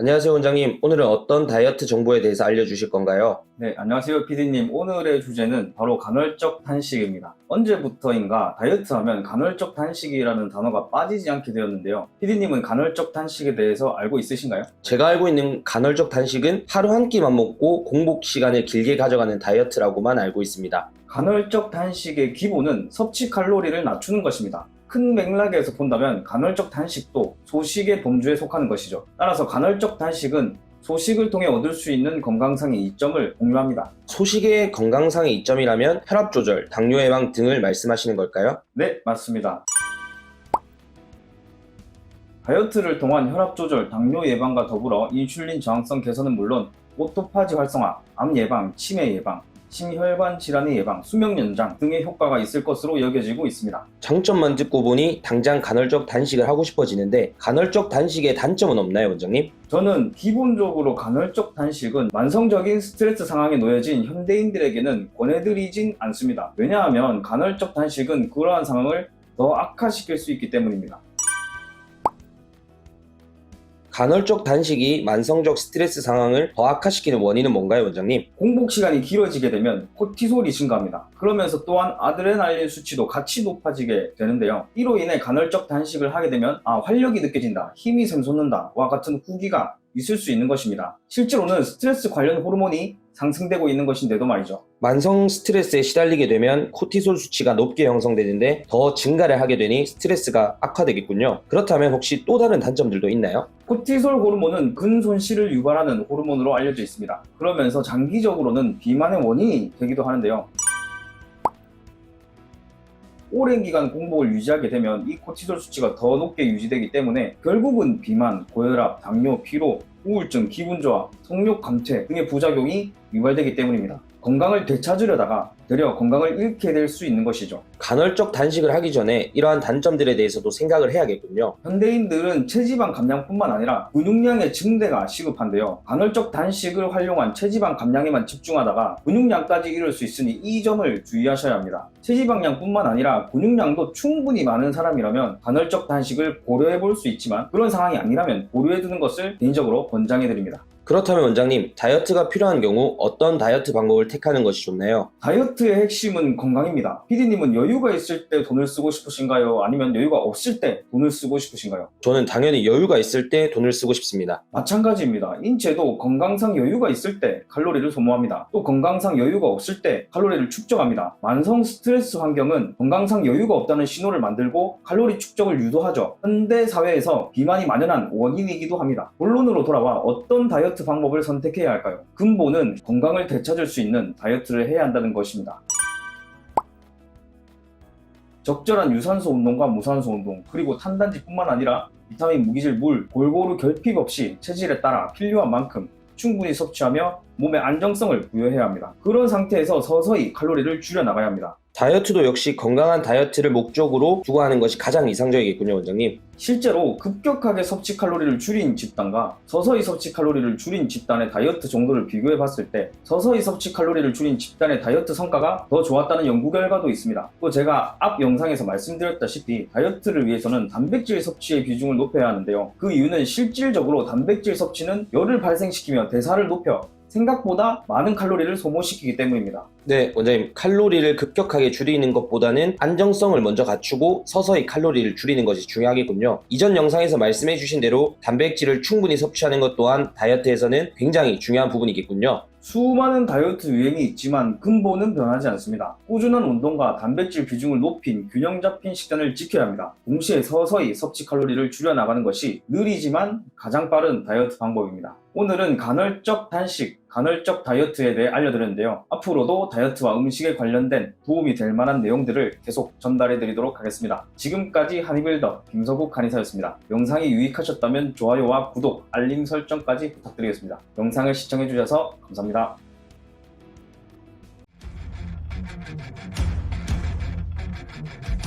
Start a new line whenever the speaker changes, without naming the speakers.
안녕하세요, 원장님. 오늘은 어떤 다이어트 정보에 대해서 알려주실 건가요?
네, 안녕하세요, PD님. 오늘의 주제는 바로 간헐적 단식입니다. 언제부터인가 다이어트 하면 간헐적 단식이라는 단어가 빠지지 않게 되었는데요. PD님은 간헐적 단식에 대해서 알고 있으신가요?
제가 알고 있는 간헐적 단식은 하루 한 끼만 먹고 공복 시간을 길게 가져가는 다이어트라고만 알고 있습니다.
간헐적 단식의 기본은 섭취 칼로리를 낮추는 것입니다. 큰 맥락에서 본다면 간헐적 단식도 소식의 범주에 속하는 것이죠. 따라서 간헐적 단식은 소식을 통해 얻을 수 있는 건강상의 이점을 공유합니다.
소식의 건강상의 이점이라면 혈압 조절, 당뇨 예방 등을 말씀하시는 걸까요?
네, 맞습니다. 다이어트를 통한 혈압 조절, 당뇨 예방과 더불어 인슐린 저항성 개선은 물론 오토파지 활성화, 암 예방, 치매 예방, 심혈관 질환의 예방, 수명 연장 등의 효과가 있을 것으로 여겨지고 있습니다.
장점만 듣고 보니 당장 간헐적 단식을 하고 싶어지는데 간헐적 단식의 단점은 없나요, 원장님?
저는 기본적으로 간헐적 단식은 만성적인 스트레스 상황에 놓여진 현대인들에게는 권해드리진 않습니다. 왜냐하면 간헐적 단식은 그러한 상황을 더 악화시킬 수 있기 때문입니다.
간헐적 단식이 만성적 스트레스 상황을 더 악화시키는 원인은 뭔가요, 원장님?
공복 시간이 길어지게 되면 코티솔이 증가합니다. 그러면서 또한 아드레날린 수치도 같이 높아지게 되는데요. 이로 인해 간헐적 단식을 하게 되면 아 활력이 느껴진다, 힘이 샘솟는다와 같은 후기가 있을 수 있는 것입니다. 실제로는 스트레스 관련 호르몬이 상승되고 있는 것인데도 말이죠.
만성 스트레스에 시달리게 되면 코티솔 수치가 높게 형성되는데 더 증가를 하게 되니 스트레스가 악화되겠군요. 그렇다면 혹시 또 다른 단점들도 있나요?
코티솔 호르몬은 근손실을 유발하는 호르몬으로 알려져 있습니다. 그러면서 장기적으로는 비만의 원인이 되기도 하는데요. 오랜 기간 공복을 유지하게 되면 이 코티솔 수치가 더 높게 유지되기 때문에 결국은 비만, 고혈압, 당뇨, 피로, 우울증, 기분 저하, 성욕 감퇴 등의 부작용이 유발되기 때문입니다. 건강을 되찾으려다가 되려 건강을 잃게 될 수 있는 것이죠.
간헐적 단식을 하기 전에 이러한 단점들에 대해서도 생각을 해야겠군요.
현대인들은 체지방 감량뿐만 아니라 근육량의 증대가 시급한데요. 간헐적 단식을 활용한 체지방 감량에만 집중하다가 근육량까지 이룰 수 있으니 이 점을 주의하셔야 합니다. 체지방량뿐만 아니라 근육량도 충분히 많은 사람이라면 간헐적 단식을 고려해 볼 수 있지만 그런 상황이 아니라면 고려해 두는 것을 개인적으로 권장해 드립니다.
그렇다면 원장님, 다이어트가 필요한 경우 어떤 다이어트 방법을 택하는 것이 좋나요?
다이어트의 핵심은 건강입니다. PD님은 여유가 있을 때 돈을 쓰고 싶으신가요? 아니면 여유가 없을 때 돈을 쓰고 싶으신가요?
저는 당연히 여유가 있을 때 돈을 쓰고 싶습니다.
마찬가지입니다. 인체도 건강상 여유가 있을 때 칼로리를 소모합니다. 또 건강상 여유가 없을 때 칼로리를 축적합니다. 만성 스트레스 환경은 건강상 여유가 없다는 신호를 만들고 칼로리 축적을 유도하죠. 현대 사회에서 비만이 만연한 원인이기도 합니다. 본론으로 돌아와 어떤 다이어트 방법을 선택해야 할까요? 근본은 건강을 되찾을 수 있는 다이어트를 해야 한다는 것입니다. 적절한 유산소 운동과 무산소 운동, 그리고 탄단지뿐만 아니라 비타민, 무기질, 물 골고루 결핍 없이 체질에 따라 필요한 만큼 충분히 섭취하며 몸의 안정성을 부여해야 합니다. 그런 상태에서 서서히 칼로리를 줄여 나가야 합니다.
다이어트도 역시 건강한 다이어트를 목적으로 두고 하는 것이 가장 이상적이겠군요, 원장님.
실제로 급격하게 섭취 칼로리를 줄인 집단과 서서히 섭취 칼로리를 줄인 집단의 다이어트 정도를 비교해 봤을 때 서서히 섭취 칼로리를 줄인 집단의 다이어트 성과가 더 좋았다는 연구 결과도 있습니다. 또 제가 앞 영상에서 말씀드렸다시피 다이어트를 위해서는 단백질 섭취의 비중을 높여야 하는데요. 그 이유는 실질적으로 단백질 섭취는 열을 발생시키며 대사를 높여 생각보다 많은 칼로리를 소모시키기 때문입니다.
네, 원장님. 칼로리를 급격하게 줄이는 것보다는 안정성을 먼저 갖추고 서서히 칼로리를 줄이는 것이 중요하겠군요. 이전 영상에서 말씀해 주신 대로 단백질을 충분히 섭취하는 것 또한 다이어트에서는 굉장히 중요한 부분이겠군요.
수많은 다이어트 유행이 있지만 근본은 변하지 않습니다. 꾸준한 운동과 단백질 비중을 높인 균형 잡힌 식단을 지켜야 합니다. 동시에 서서히 섭취 칼로리를 줄여 나가는 것이 느리지만 가장 빠른 다이어트 방법입니다. 오늘은 간헐적 단식, 간헐적 다이어트에 대해 알려드렸는데요. 앞으로도 다이어트와 음식에 관련된 도움이 될 만한 내용들을 계속 전달해드리도록 하겠습니다. 지금까지 한이빌더 김서국 한의사였습니다. 영상이 유익하셨다면 좋아요와 구독, 알림 설정까지 부탁드리겠습니다. 영상을 시청해주셔서 감사합니다. Thank you.